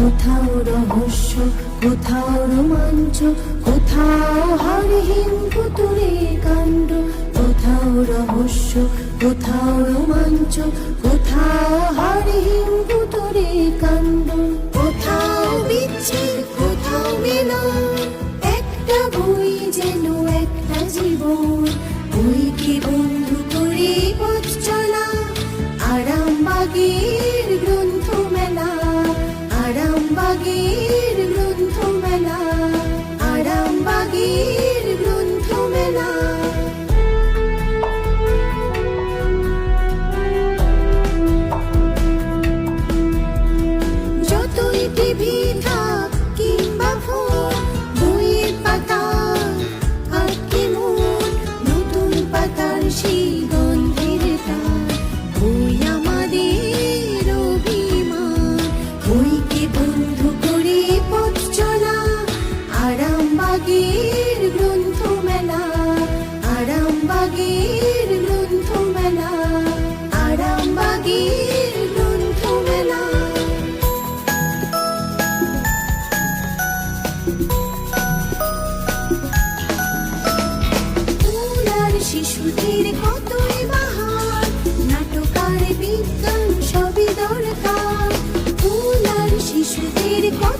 কোথাও রহস্য, কোথাও রোমাঞ্চ, কোথাও হারহীন পুতুলের কাণ্ড, কোথাও রহস্য, কোথাও রোমাঞ্চ, কোথাও হারহীন পুতুলের কাণ্ড, কোথাও বিচ্ছেদ, কোথাও মিলন। একটা বই যেন, একটা জীবন আরামবাগের গ্রন্থ মেলা আরামবাগের গ্রন্থ মেলা আরামবাগের গ্রন্থ মেলা তোলার শিশুদের কতই বাহার, নাটকার বিজ্ঞান সবই দরকার। তোলার শিশুদের কত